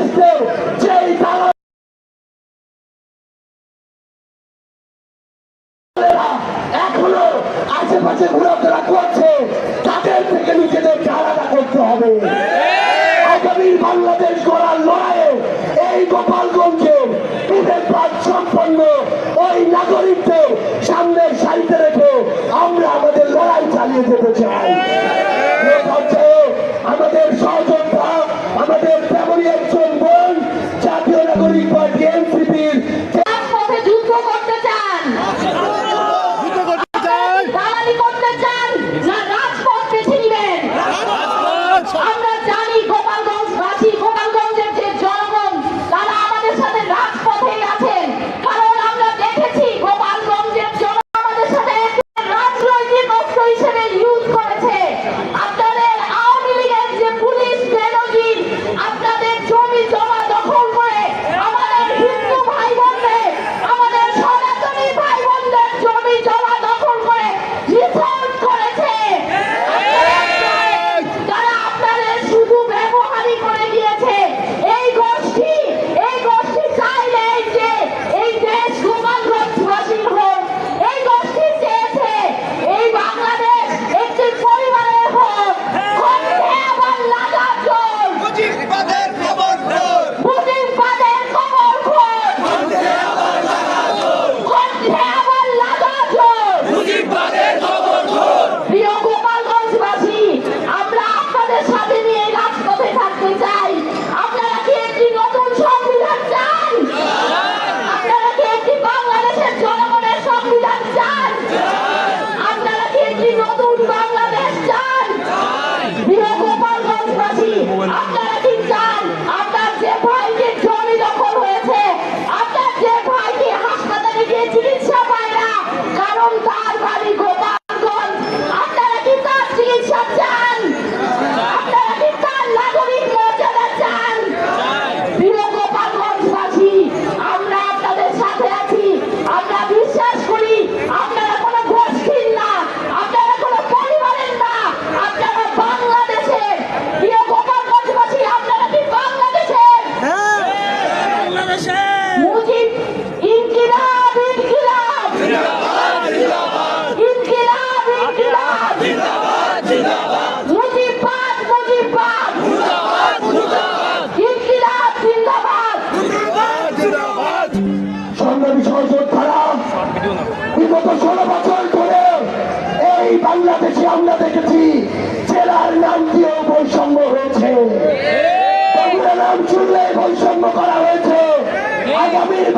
ফ্যাসিস্টের যেই আলাদা করতে হবে। আগামী বাংলাদেশ গড়ার লড়াইয়ে এই গোপালগঞ্জে বিবেকবাদ সম্পন্ন ওই নাগরিকদের সামনের সারিতে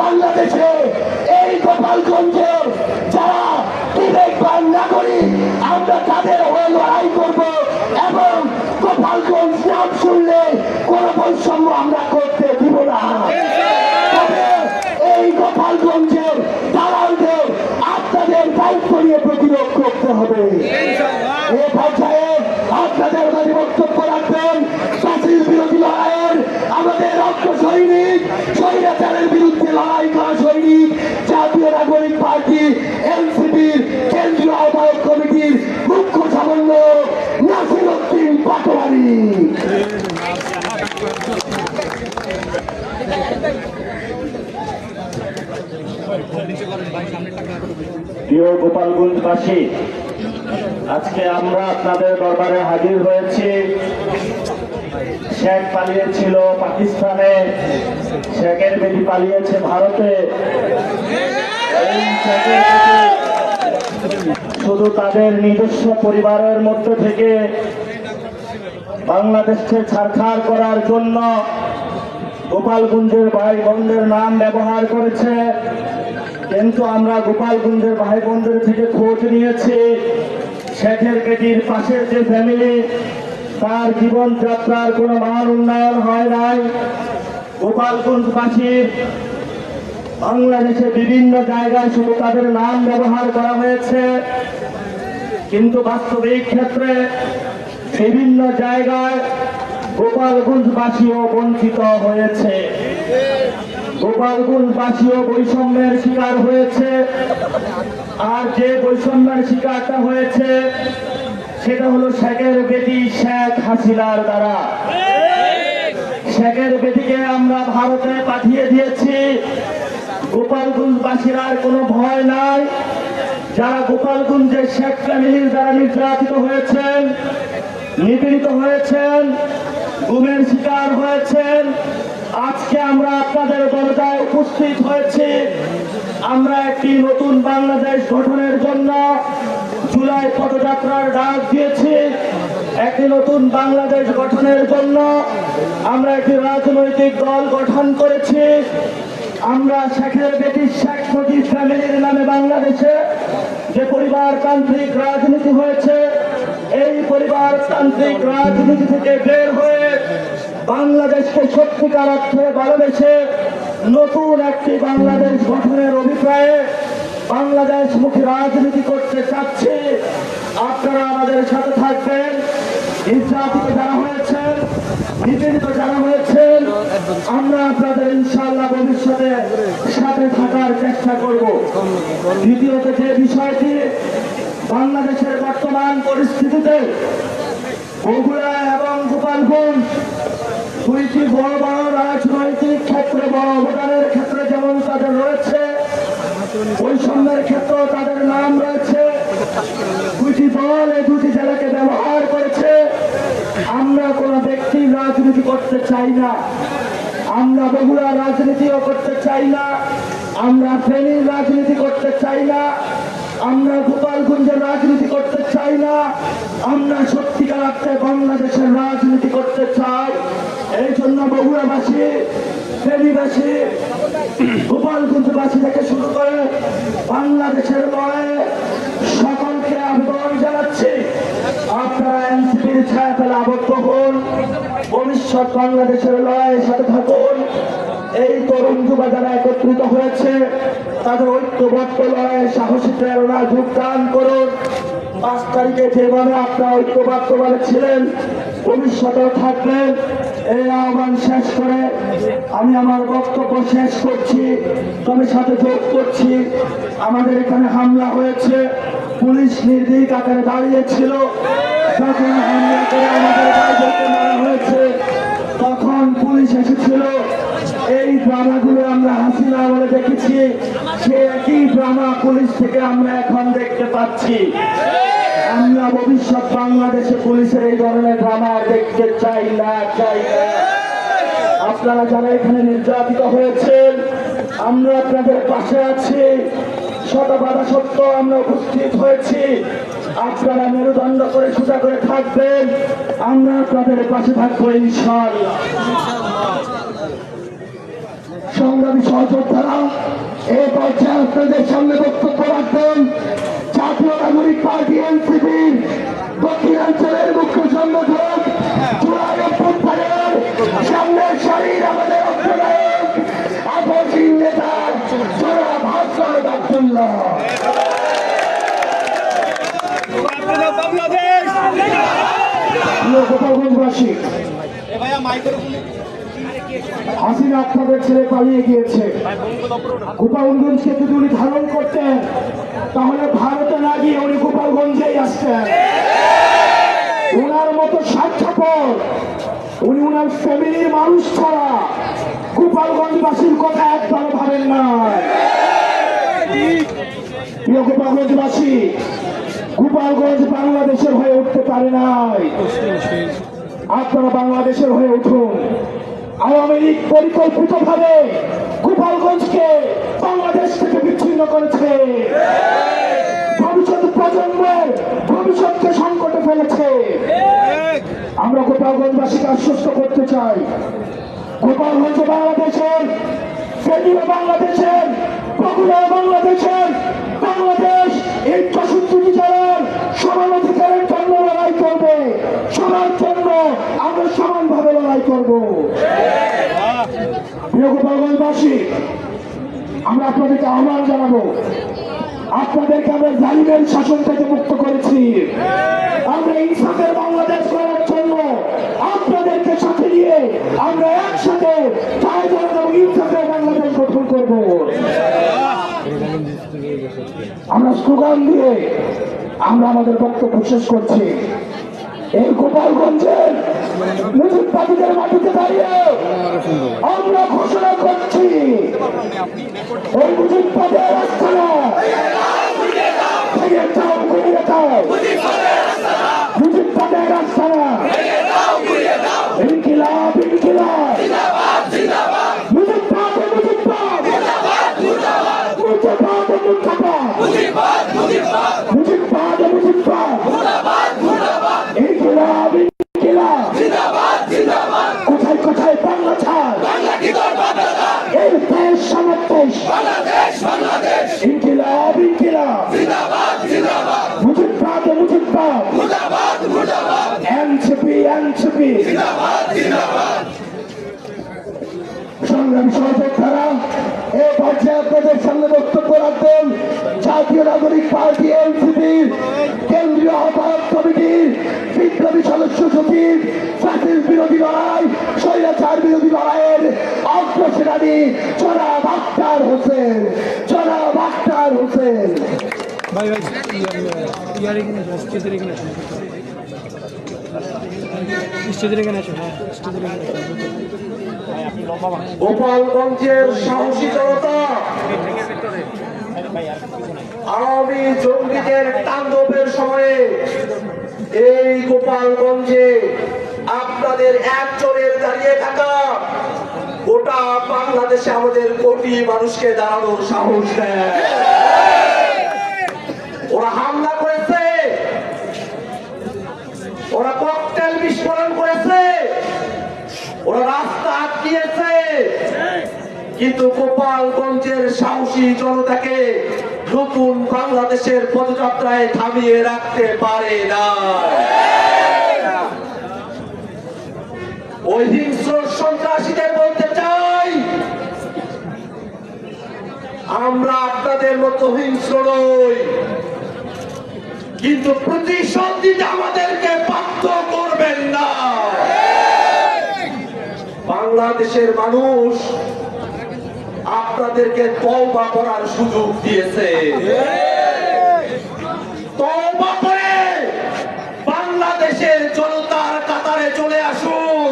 বাংলাদেশে এই গোপালগঞ্জের যারা বিবেকবান নাগরিক, আমরা তাদের হয়ে লড়াই করব এবং গোপালগঞ্জ নাম শুনলে কোনো বৈষম্য আমরা করতে দিব না। এই গোপালগঞ্জের দালালদের আপনাদের দায়িত্ব নিয়ে প্রতিরোধ করতে হবে। এ পর্যায়ে আপনাদের মাঝে বক্তব্য রাখবেন ফাঁসির বিরোধী আমাদের রক্ত সৈনিক, স্বৈরাচারের বিরুদ্ধে লড়াই করা সৈনিক, জাতীয় নাগরিক পার্টি, এনসিপির কেন্দ্রীয় আহ্বায়ক কমিটির মুখ্য সমন্বয়ক নাসির উদ্দিন পাটোয়ারি। আজকে আমরা আপনাদের দরবারে হাজির হয়েছি। শেখ পালিয়েছিল পাকিস্তানে। শেখের বেটি পালিয়েছে ভারতে। শুধু তাদের নিজস্ব পরিবারের মধ্যে থেকে বাংলাদেশকে ছাড়খাড় করার জন্য গোপালগঞ্জের ভাই বোনদের নাম ব্যবহার করেছে। কিন্তু আমরা গোপালগঞ্জের ভাই বোনদের থেকে খোঁজ নিয়েছি। শেখের গেটির পাশের যে ফ্যামিলি তার জীবনযাত্রার কোনো মান উন্নয়ন হয় নাই। গোপালগঞ্জবাসীর বাংলাদেশে বিভিন্ন জায়গায় শুধু তাদের নাম ব্যবহার করা হয়েছে। কিন্তু বাস্তবিক ক্ষেত্রে বিভিন্ন জায়গায় গোপালগঞ্জবাসীও বঞ্চিত হয়েছে। গোপালগঞ্জবাসীও বৈষম্যের শিকার হয়েছে। আর যে বৈষম্যের শিকারটা হয়েছে সেটা হলো শেখের বেটি শেখ হাসিনার দ্বারা। শেখের বেটিকে আমরা ভারতে পাঠিয়ে দিয়েছি। গোপালগঞ্জবাসীর আর কোনো ভয় নাই। যারা গোপালগঞ্জের শেখ ফ্যামিলির দ্বারা নির্যাতিত হয়েছেন, নিপীড়িত হয়েছেন, গুমের শিকার হয়েছেন, আজকে আমরা আপনাদের দরজায় উপস্থিত হয়েছি। আমরা একটি নতুন বাংলাদেশ গঠনের জন্য জুলাই পদযাত্রার ডাক দিয়েছি একটি নতুন বাংলাদেশ গঠনের জন্য। আমরা একটি রাজনৈতিক দল গঠন করেছি। আমরা শেখের বেটি শেখ মুজিব ফ্যামিলির নামে বাংলাদেশে যে পরিবারতান্ত্রিক রাজনীতি হয়েছে, এই পরিবারতান্ত্রিক রাজনীতি থেকে বের হয়ে বাংলাদেশকে সত্যিকার অর্থে ভালোবেসে নতুন একটি বাংলাদেশ গঠনের অভিপ্রায়ে বাংলাদেশ মুখী রাজনীতি করতে চাচ্ছে। আপনারা আমাদের সাথে থাকবেন। নির্যাতিত যারা হয়েছেন, নিপীড়িত যারা হয়েছেন, আমরা আপনাদের ইনশাল্লাহ ভবিষ্যতে সাথে থাকার চেষ্টা করব। দ্বিতীয়ত যে বিষয়টি, বাংলাদেশের বর্তমান পরিস্থিতিতে বগুড়া এবং গোপালগঞ্জ দুইটি বড় বড় রাজনৈতিক ক্ষেত্রে বড় অবদানের ক্ষেত্রে যেমন তাদের রয়েছে বৈষম্যের ক্ষেত্রেও তাদের নাম রয়েছে দুটি দল এই দুটি জেলাকে ব্যবহার করেছে আমরা কোনো ব্যক্তির রাজনীতি করতে চাই না। আমরা বগুড়া রাজনীতিও করতে চাই না। আমরা ফেনীর রাজনীতি করতে চাই না। আমরা গোপালগঞ্জের রাজনীতি করতে চাই না। আমরা সত্যিকার অর্থে বাংলাদেশের রাজনীতি করতে চাই। এই জন্য বগুড়াবাসী ফেনীবাসী, গোপালগঞ্জবাসী থেকে শুরু করে বাংলাদেশের নয় আপনারা এনসিপির ছায়া ফেলে আবদ্ধ হন। ভবিষ্যৎ বাংলাদেশের লড়াইয়ের সাথে থাকুন। এই তরুণ যুবা যারা একত্রিত হয়েছে, তাদের ঐক্যবদ্ধ লড়াইয়ের সাহসী প্রেরণা যোগদান করুন। পাঁচ তারিখে যেভাবে আপনারা ঐক্যবদ্ধভাবে ছিলেন, ভবিষ্যতেও থাকবেন, এই আহ্বান শেষ করে আমি আমার বক্তব্য শেষ করছি। তবে সাথে যোগ করছি। আমাদের এখানে হামলা হয়েছে। পুলিশ নির্দিক আকারে দাঁড়িয়েছিল। যখন হামলা করে আমাদের বাইরে মারা হয়েছে, তখন পুলিশ এসেছিল। এই ড্রামাগুলো আমরা হাসিনা বলে দেখেছি। সে একই ড্রামা পুলিশ থেকে আমরা এখন দেখতে পাচ্ছি। আমরা ভবিষ্যৎ বাংলাদেশে পুলিশের এই ধরনের ড্রামা দেখতে চাই না চাই না। আপনারা যারা এখানে নির্যাতিত হয়েছেন, আমরা আপনাদের পাশে আছি। শত বাধা সত্য আমরা উপস্থিত হয়েছি। আপনারা মেরুদণ্ড করে সোজা করে থাকবেন। আমরা আপনাদের পাশে থাকব ইনশাআল্লাহ। সংগ্রামী সহযোদ্ধারা এই পর্যায়ে আপনাদের সামনে বক্তব্য রাখবেন। জাতীয় নাগরিক পার্টি এনসিপির দক্ষিণাঞ্চলের মুখ্য সংগঠক প্রিয় গোপালগঞ্জবাসী হাসিনা আপনাদের ছেড়ে পালিয়ে গিয়েছে। গোপালগঞ্জকে যদি উনি ধারণ করতেন তাহলে ভারতে না গিয়ে উনি গোপালগঞ্জেই আসতেন। ওনার মতো স্বার্থপর উনি ওনার ফ্যামিলির মানুষ ছাড়া গোপালগঞ্জবাসীর কথা একবারও ভাবেন না। প্রিয় গোপালগঞ্জবাসী গোপালগঞ্জ বাংলাদেশের হয়ে উঠতে পারে নাই। আপনারা বাংলাদেশের হয়ে উঠুন। আওয়ামী লীগ পরিকল্পিত ভাবে গোপালগঞ্জকে বাংলাদেশ থেকে বিচ্ছিন্ন করেছে। ভবিষ্যৎ প্রজন্মের ভবিষ্যৎকে সংকটে ফেলেছে। আমরা গোপালগঞ্জবাসীকে আশ্বস্ত করতে চাই। গোপালগঞ্জ বাংলাদেশের ফেনীও বাংলাদেশের বাংলাদেশের বাংলাদেশ এই চৌষট্টি জেলার সমান অধিকারের জন্য লড়াই করবে। সবার জন্য আমরা সমানভাবে লড়াই করব। আমরা আপনাদেরকে আহ্বান জানাব। আপনাদেরকে আমরা জালিমের শাসন থেকে মুক্ত করেছি। আমরা ইনসাফের বাংলাদেশ করার জন্য আপনাদেরকে সাথে নিয়ে আমরা একসাথে ইনসাফের বাংলাদেশ গঠন করব। আমরা স্লোগান দিয়ে আমরা আমাদের বক্তব্য শেষ করছি। এই গোপালগঞ্জের পাখিদের মাটিতে দাঁড়িয়ে আমরা ঘোষণা করছি। এই মুজিববাদের আস্থানা থেকে যাও ঘুরিয়ে মুজিববাদের আস্থানা ইনকিলাব ইনকিলাব মুজিববাদ মুজিববাদ মুজিববাদ মুজিববাদ মুজিববাদ মুজিববাদ ইনকিলাব ইনকিলাব কোথায় কোথায় বাংলা ছাড় এই দেশ সমাবেশ ইনকিলাব ইনকিলাব মুজিববাদ মুজিববাদ এনসিপি এনসিপি সংগ্রাম সহযোদ্ধারা এ পর্যায়ে আপনাদের সামনে বক্তব্য রাখবেন জাতীয় নাগরিক পার্টি এনসিপির কেন্দ্রীয় আহ্বায়ক কমিটির বিপ্লবী সদস্য সচিব ফ্যাসিল বিরোধী লড়াই স্বৈরাচার বিরোধী লড়াইয়ের অগ্রসেনানী জনাব আক্তার হোসেন জনাব আক্তার হোসেন। ভাই ভাই ইয়ার এখানে আসো স্টেজের এখানে আসো। স্টেজের এখানে আসো হ্যাঁ স্টেজের এখানে গোপালগঞ্জের সাহসী জনতা আওয়ামী জঙ্গিদের তাণ্ডবের সময়ে এই গোপালগঞ্জে আপনাদের একজনের দাঁড়িয়ে থাকা গোটা বাংলাদেশে আমাদের কোটি মানুষকে দাঁড়ানোর সাহস দেয়। ওরা হামলা করেছে। ওরা ককটেল বিস্ফোরণ করেছে। ওরা রাস্তা আটকিয়েছে। কিন্তু গোপালগঞ্জের সাহসী জনতাকে নতুন বাংলাদেশের পদযাত্রায় থামিয়ে রাখতে পারে না। সন্ত্রাসীদের বলতে চাই, আমরা আপনাদের মতো হিংস্র নই, কিন্তু প্রতিশোধ আমাদেরকে বাধ্য করবেন না। বাংলাদেশের মানুষ আপনাদেরকে তওবা করার সুযোগ দিয়েছে। তওবা করে বাংলাদেশের জনতার কাতারে চলে আসুন।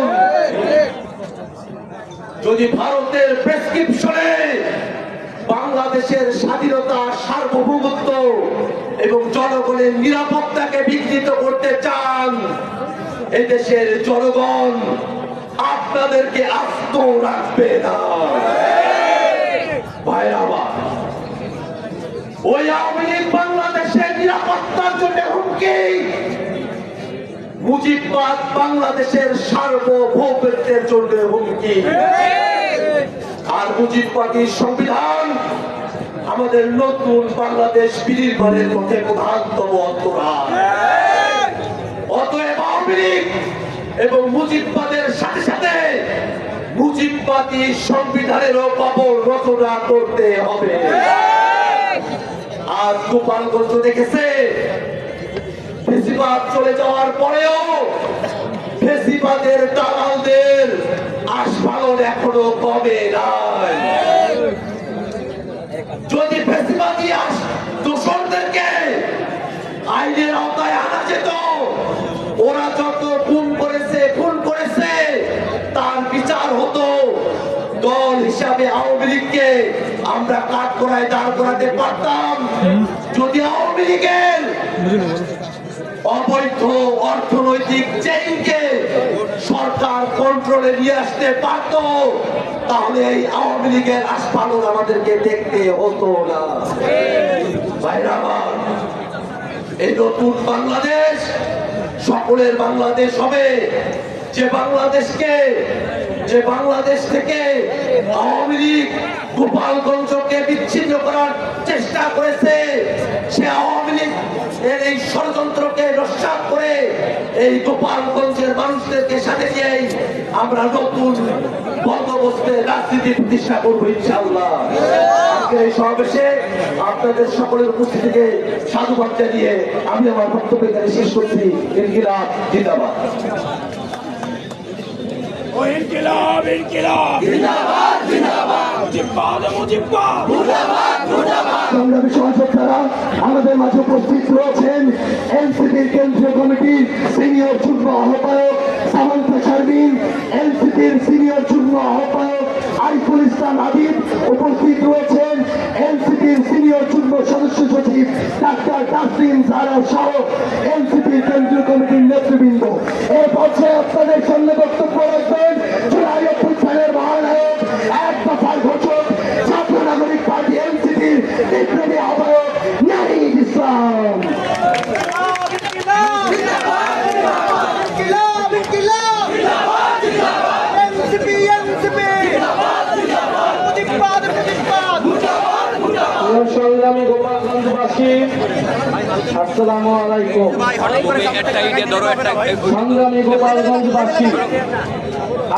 যদি ভারতের প্রেসক্রিপশনে বাংলাদেশের স্বাধীনতা, সার্বভৌমত্ব এবং জনগণের নিরাপত্তাকে বিঘ্নিত করতে চান, এদেশের জনগণ আপনাদেরকে আস্ত রাখবে না ভাইরা আমার ওই আওয়ামী লীগ বাংলাদেশের নিরাপত্তার জন্য হুমকি। মুজিববাদ বাংলাদেশের সার্বভৌমত্বের জন্য হুমকি। আর মুজিববাদী সংবিধান আমাদের নতুন বাংলাদেশ বিনির্মাণের পথে প্রধানতম অন্তরা অতএব আওয়ামী লীগ এবং মুজিববাদের সাথে সাথে মুজিববাদী সংবিধানেরও কবর রচনা করতে হবে। আর গোপালগঞ্জ দেখেছে। ফেসিবাদ চলে যাওয়ার পরেও ফেসিবাদের দালালদের আস্ফালন এখনও কমে নাই। যদি ফেসিবাদী দোষরদেরকে আইনের আওতায় আনা যেত, ওরা যত খুন করেছে খুন করেছে হিসাবে আওয়ামী লীগকে আমরা কাঠ করায় দাঁড় করাতে পারতাম। যদি আওয়ামী লীগের অবৈধ অর্থনৈতিক চেইনকে সরকার কন্ট্রোলে নিয়ে আসতে পারত, তাহলে এই আওয়ামী লীগের আস্ফালন আমাদেরকে দেখতে হতো না। এই নতুন বাংলাদেশ, সকলের বাংলাদেশ হবে। যে বাংলাদেশকে যে বাংলাদেশ থেকে আওয়ামী লীগ গোপালগঞ্জকে বিচ্ছিন্ন করার চেষ্টা করেছে, সে আওয়ামী লীগ এর এই ষড়যন্ত্রকে নস্বাত করে এই গোপালগঞ্জের মানুষদেরকে সাথে নিয়েই আমরা নতুন বন্দোবস্তে রাজনীতি প্রতিষ্ঠা করব ইনশাআল্লাহ। সমাবেশে আপনাদের সকলের উপস্থিতিকে সাধুবাদ জানিয়ে আমি আমার বক্তব্য শেষ করছি। জিন্দাবাদ। ইনকিলাব ইনকিলাব। জিন্দাবাদ জিন্দাবাদ। সংগ্রামী সহযোদ্ধারা আমাদের মাঝে উপস্থিত রয়েছেন এনসিপির কেন্দ্রীয় কমিটির সিনিয়র যুগ্ম আহ্বায়ক সামন্ত শারমিন এনসিপির সিনিয়র যুগ্ম আহ্বায়ক আইফুল ইসলাম হাবিব উপস্থিত রয়েছেন সিনিয়র যুগ্ম সদস্য সচিব ডাক্তার সহ এনসিপির কেন্দ্রীয় কমিটির নেতৃবৃন্দ। এই পর্যায়ে আপনাদের সামনে বক্তব্য রাখবেন জুলাই অভ্যুত্থানের মহানায়ক, এক দফার ঘোষক, ছাত্র নাগরিক পার্টি এনসিপির বিপ্লবী আহ্বায়ক নাহিদ ইসলাম ইনকিলাব ইনকিলাব এনসিপি এনসিপি মুজিবাদ মুজিবাদ প্রিয় সংগ্রামী গোপালগঞ্জবাসী আসসালামু আলাইকুম একটা ইডিয়া ধরো একটা সংগ্রামী গোপালগঞ্জবাসী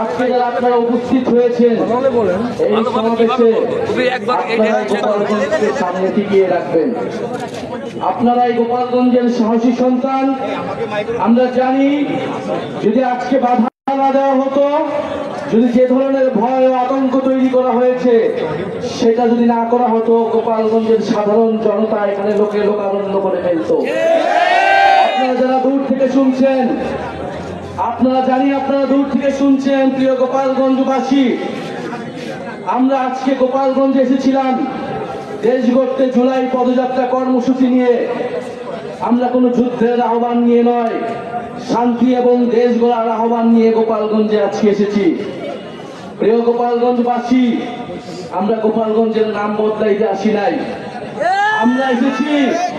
আজকে যারা আপনারা উপস্থিত হয়েছেন এই সমাবেশে গোপালগঞ্জকে সামনে টিকিয়ে রাখবেন। আপনারা এই গোপালগঞ্জের সাহসী সন্তান আমরা জানি যদি আজকে বাধা না দেওয়া হতো যদি যে ধরনের ভয় ও আতঙ্ক তৈরি করা হয়েছে সেটা যদি না করা হতো গোপালগঞ্জের সাধারণ জনতা এখানে লোকে লোকারণ্য করে ফেলতো। আপনারা যারা দূর থেকে শুনছেন, আপনারা জানি আপনারা দূর থেকে শুনছেন, প্রিয় গোপালগঞ্জবাসী, আমরা আজকে গোপালগঞ্জে এসেছিলাম। দেশ গড়তে জুলাই পদযাত্রা কর্মসূচি নিয়ে। আমরা কোনো যুদ্ধের আহ্বান নিয়ে নয়, শান্তি এবং দেশ গড়ার আহ্বান নিয়ে গোপালগঞ্জে আজকে এসেছি। প্রিয় গোপালগঞ্জবাসী, আমরা গোপালগঞ্জের নাম বদলাইতে আসি নাই। আমরা এসেছি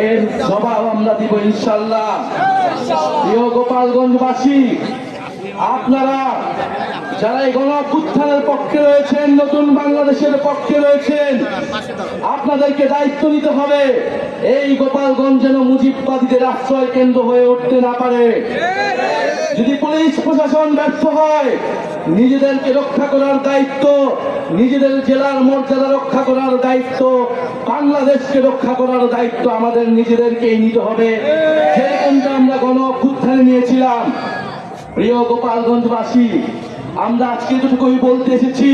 এর জবাব আমরা দিব ইনশাল্লাহ প্রিয় গোপালগঞ্জবাসী আপনারা যারা এই গণ অভ্যুত্থানের পক্ষে রয়েছেন, নতুন বাংলাদেশের পক্ষে রয়েছেন, আপনাদেরকে দায়িত্ব নিতে হবে। এই গোপালগঞ্জ যেন মুজিববাদীদের আশ্রয় কেন্দ্র হয়ে উঠতে না পারে। যদি পুলিশ প্রশাসন ব্যর্থ হয়, নিজেদেরকে রক্ষা করার দায়িত্ব, নিজেদের জেলার মর্যাদা রক্ষা করার দায়িত্ব, বাংলাদেশকে রক্ষা করার দায়িত্ব আমাদের নিজেদেরকেই নিতে হবে। যেরকমটা আমরা গণ নিয়েছিলাম, প্রিয় গোপালগঞ্জবাসী আমরা আজকে যেটুকুই বলতে এসেছি,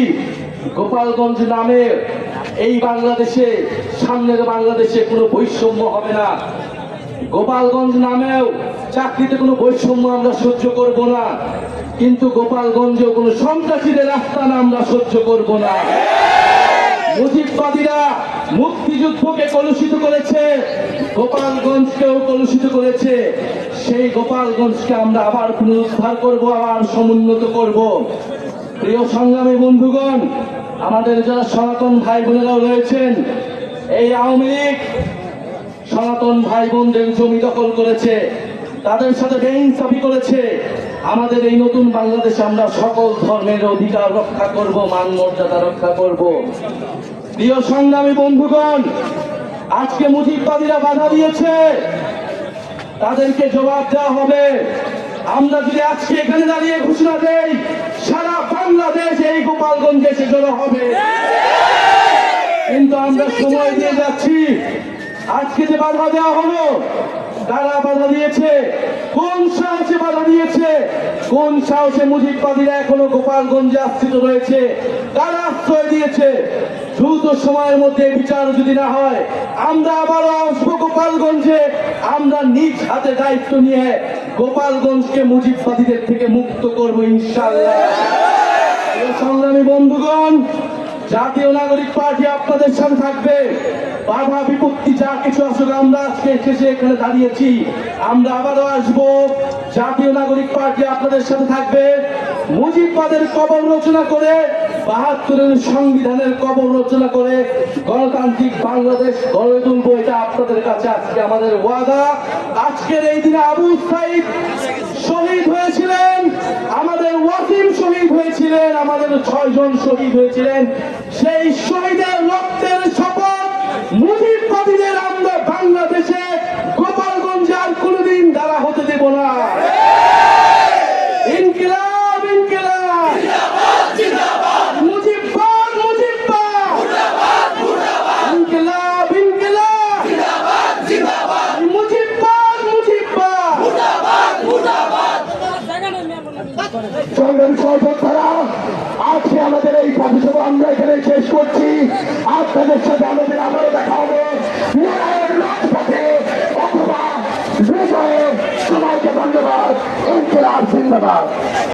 গোপালগঞ্জ নামে এই বাংলাদেশে, সামনের বাংলাদেশে কোনো বৈষম্য হবে না। গোপালগঞ্জ নামেও চাকরিতে কোনো বৈষম্য আমরা সহ্য করব না, কিন্তু গোপালগঞ্জেও কোনো সন্ত্রাসীদের আস্থান আমরা সহ্য করব না। মুজিববাদীরা মুক্তিযুদ্ধকে কলুষিত করেছে, গোপালগঞ্জকেও কলুষিত করেছে। সেই গোপালগঞ্জকে আমরা আবার পুনরুদ্ধার করব, আবার সমুন্নত করব। প্রিয় সংগ্রামী বন্ধুগণ, আমাদের যারা সনাতন ভাই বোনেরাও রয়েছেন, এই আওয়ামী লীগ সনাতন ভাই বোনদের জমি দখল করেছে, তাদের সাথে বেইনসাফি করেছে। আমাদের এই নতুন বাংলাদেশে আমরা সকল ধর্মের অধিকার রক্ষা করব, মান মর্যাদা রক্ষা করব। প্রিয় সংগ্রামী বন্ধুগণ আজকে মুজিববাদীরা বাধা দিয়েছে। তাদেরকে জবাব দেওয়া হবে। আমরা যদি আজকে এখানে দাঁড়িয়ে ঘোষণা দেই সারা বাংলাদেশ এই গোপালগঞ্জ এসে জড়ো হবে। কিন্তু আমরা সময় দিয়ে যাচ্ছি। আজকে যে বাধা দেওয়া হলো কারা বাধা দিয়েছে? কোন সাহসে বাধা দিয়েছে? কোন সাহসে মুজিববাদীরা এখনও গোপালগঞ্জে আশ্রিত রয়েছে? কারা আশ্রয় দিয়েছে। দ্রুত সময়ের মধ্যে বিচার যদি না হয়, আমরা আবারও আসব গোপালগঞ্জে। আমরা নিজ হাতে দায়িত্ব নিয়ে গোপালগঞ্জকে মুজিববাদীদের থেকে মুক্ত করব ইনশাল্লাহ সংগ্রামী বন্ধুগণ জাতীয় নাগরিক পার্টি আপনাদের সামনে থাকবে। বাধা বিপত্তি যা কিছু আসলে আমরা আজকে শেষে এখানে দাঁড়িয়েছি। আমরা আবারও আসব। জাতীয় নাগরিক পার্টি আপনাদের সাথে থাকবে। মুজিববাদের কবর রচনা করে, বাহাত্তরের সংবিধানের কবর রচনা করে, গণতান্ত্রিক বাংলাদেশ গড়ে তুলবো, এটা আপনাদের কাছে আজকে আমাদের ওয়াদা। আজকের এই দিনে আবু সাইদ শহীদ হয়েছিলেন আমাদের ওয়াসিম শহীদ হয়েছিলেন আমাদের ছয়জন শহীদ হয়েছিলেন। সেই শহীদের রক্তের শপথ মুজিববাদীদের আমরা বাংলাদেশে গোপালগঞ্জে আর কোনোদিন দ্বারা হতে দেব না ইনকিলাব ইনকিলাব মুজিববাদ মুজিববাদ ইনকিলাব ইনকিলাব মুজিববাদ মুজিববাদ সংগ্রামী সহযোদ্ধারা আজকে পথসভা আমরা এখানে শেষ করছি। আপনাদের সাথে আমাদের আবারও দেখা হবে। রাজপথে অথবা বিজয়ে সবাইকে ধন্যবাদ।